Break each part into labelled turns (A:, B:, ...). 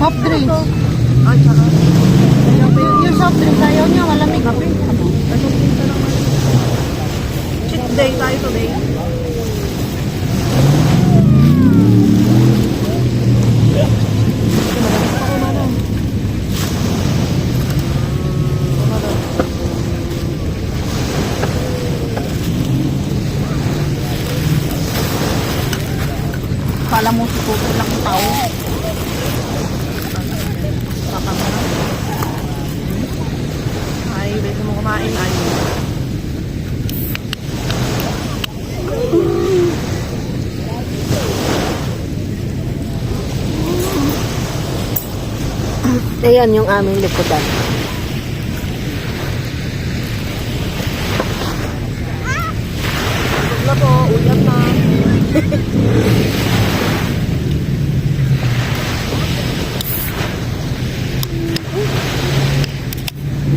A: Soft drinks.
B: Ah, tsaka.
A: Yung soft drinks, ayaw niya, malamig.
B: Cheat day tayo today.
A: Kala mo susuko lang yung tao.
B: Ay, beso mo kumain. Ay.
A: Ayan yung aming likodan.
B: Na po, uyan na.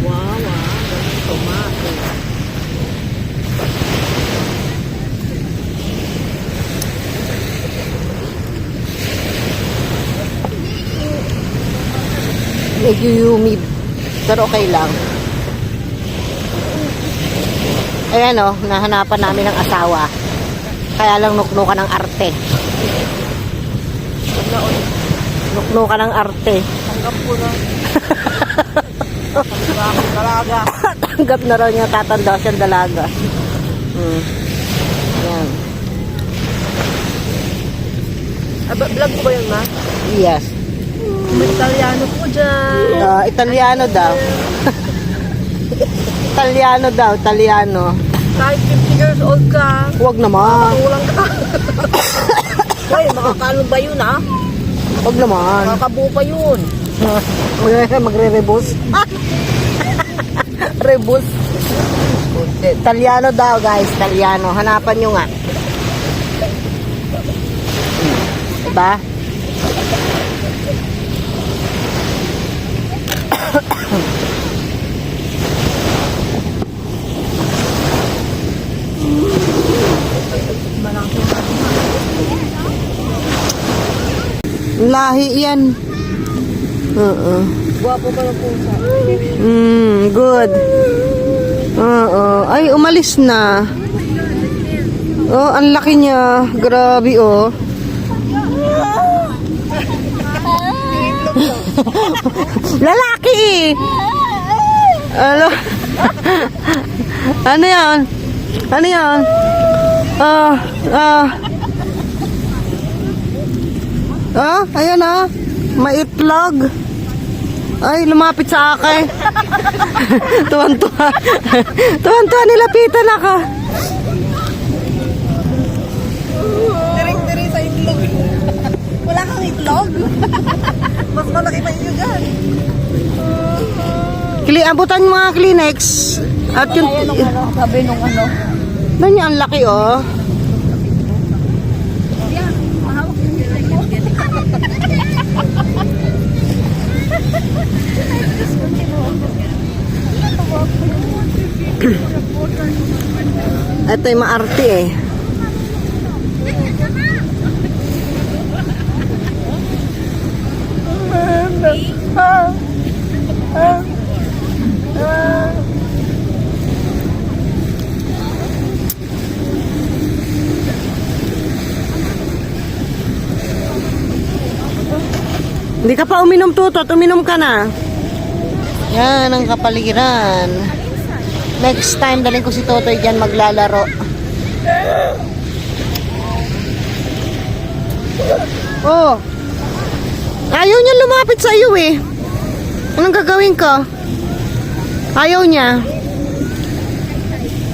B: wow, ah. Ganun tomato.
A: Medyo humid. Pero okay lang. Ayan o, nahanapan namin ng asawa. Kaya lang nuknukan ng arte.
B: Naon.
A: Nuknukan ng arte.
B: Tanggap ko na. Talaga.
A: Tanggap na raw niya tatanda siyang dalaga. Hmm. Ayan.
B: Ah, ba- vlog ko ba yun, ma?
A: Yes.
B: Italiano po dyan.
A: Ah, Italiano daw. Italiano daw, Italiano.
B: Kahit 50 years old ka,
A: Huwag naman.
B: kulang ka. Hoy, makakalong ba yun, ha?
A: Huwag naman.
B: Makakabuo pa yun.
A: Magre-rebus. Rebus. Italiano daw, guys. Italiano. Hanapan nyo nga. Diba? Lahi yan. Oo.
B: Guwapo pa ng pusa.
A: Mm, good. Oo. Ay, umalis na. Oh, ang laki niya. Grabe, oh. Lalaki eh. Ano? ano yan? Ano yan? Ah, ah. Ah, ayan ah. Maitlog. Ay, lumapit sa akin. Tuwan-tuwa. Tuwan-tuwa, nilapitan ako.
B: Tiring-tiri sa itlog. Wala kang itlog? Mas malaki pa inyo dyan.
A: Kili, abutan yung mga Kleenex. At yung...
B: ano, sabi nung ano.
A: Yung ang laki, oh. Ito yung maarte eh. Hindi ka pa uminom tutot, uminom ka na. Yan ang kapaligiran. Next time, daling ko si Totoy dyan maglalaro. Oh. Ayaw niya lumapit sa iyo eh. Anong gagawin ko? Ayaw niya.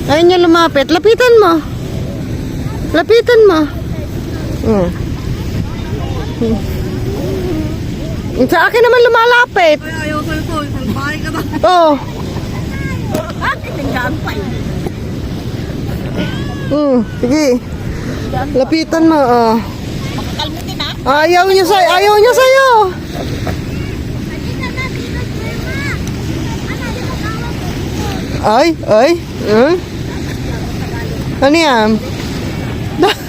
A: Ayaw niya lumapit. Lapitan mo. Lapitan mo. Hmm. Hmm. Sa akin naman lumalapit.
B: Ay, ayaw sa'yo to. Salbahay ka na.
A: Oh.
B: Yun?
A: Hmm, sige. Lapitan mo, oh.
B: Makakalmutin na.
A: Ayaw niya sa ayaw niya sa'yo. Ay, ay. Hmm? Ano yan?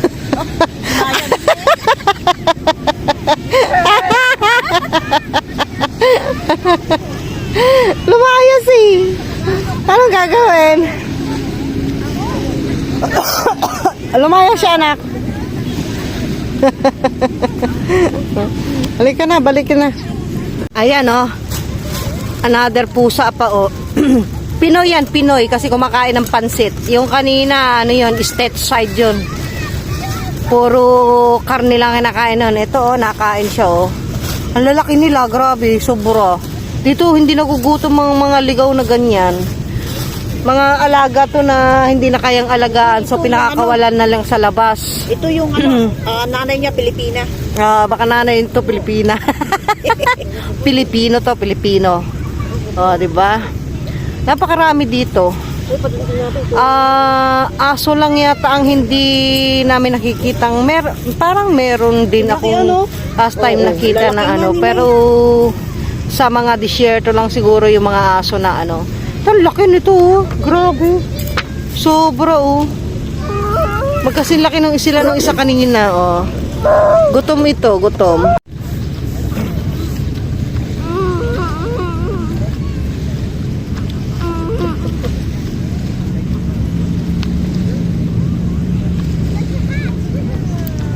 A: Lumayas eh. Anong gagawin? Lumayas siya, anak. balik ka na, balik ka na. Ayan, oh. Another pusa pa, oh. Pinoy yan, Pinoy, kasi kumakain ng pansit. Yung kanina, ano yun, state side yun. Puro karne lang kinakain nun. Ito, oh, nakain siya, oh. Ang lalaki nila, grabe, sobra. Dito, hindi nagugutom mga mga ligaw na ganyan. Mga alaga to na hindi na kayang alagaan, so pinakakawalan na lang sa labas.
B: Ito yung ano, ah, nanay niya Pilipina.
A: Ah, baka nanay to Pilipina. Pilipino to, Pilipino. Oh, 'di ba? Napakarami dito. Ah, aso lang yata ang hindi namin nakikitang mer parang meron din akong
B: ano?
A: last time nakita na ano,
B: nila.
A: pero sa mga disyerto lang siguro yung mga aso na ano. Ang laki nito, oh. grabe. Sobra oh. Magkasilaki nung sila nung isa kanina, oh. Gutom ito, gutom.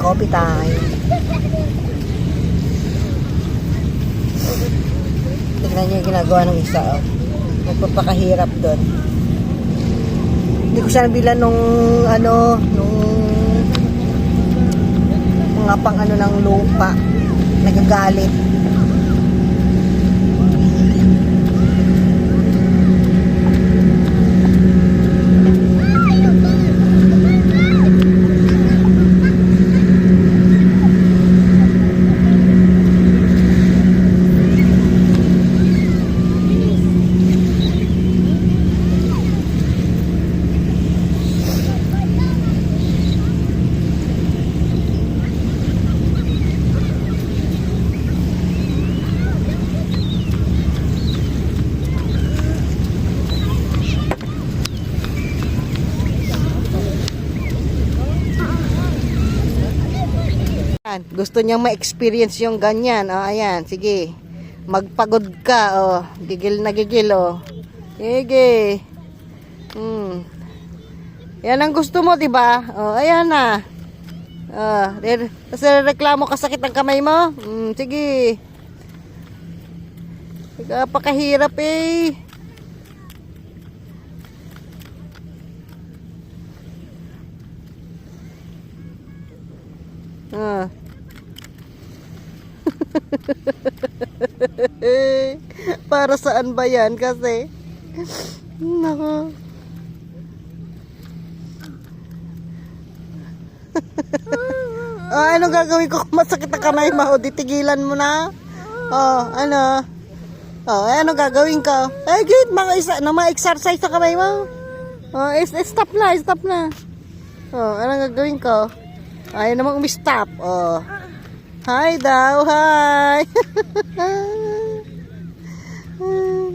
A: Coffee time. Tignan niyo yung ginagawa ng isa, oh. Nagpapakahirap doon. Hindi ko siya nabilan nung, ano, nung mga pang ano ng lupa. Nagagalit. Ayan, Gusto niyang ma-experience yung ganyan. O, ayan, sige. Magpagod ka, oh. Gigil na gigil, oh. Sige. Hmm. Yan ang gusto mo, di ba? Oh, ayan na. Oh, kasi reklamo ka sakit ang kamay mo? Hmm, sige. Napakahirap eh. Ah. Para saan ba yan? Kasi, nako. oh, anong gagawin ko masakit ang kamay mo? O, ditigilan mo na? Oh, ano? Oh, anong gagawin ko? Eh, good, mga isa, na ma-exercise sa kamay mo. Oh, stop na, stop na. Oh, anong gagawin ko? Ayaw namang umi-stop. Oh. Hi daw, hi.